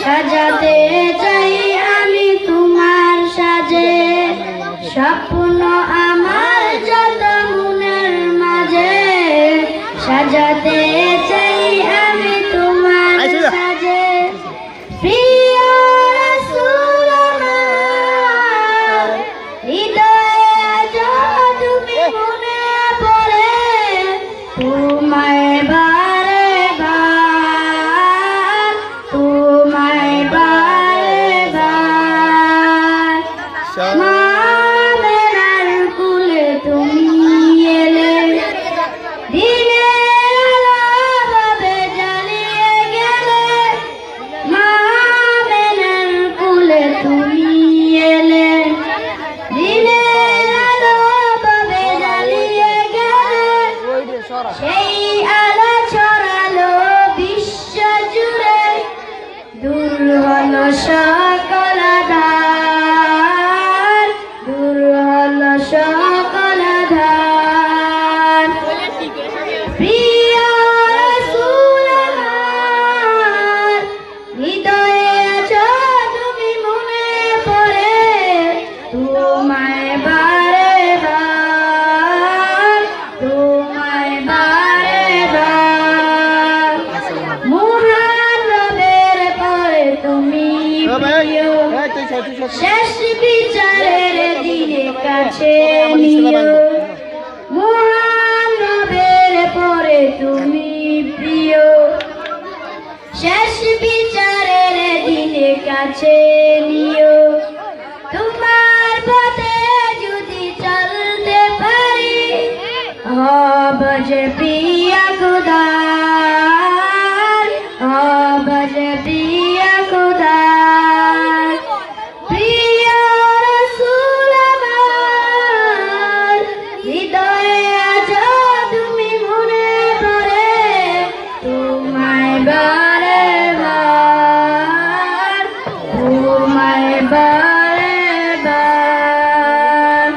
সাজাতে চাই আমি তোমার সাজে। স্বপ্ন সেই আলো ছড়ালো বিশ্ব জুড়ে। দূর হলো সকল ধার দূর হলো সকল আধার শেষ বিচারের দিনে কাছে নিও পরে তুমি কাছে তোমার যদি চলতে পারি যে প্রিয় बारे बार घूमे बारे बार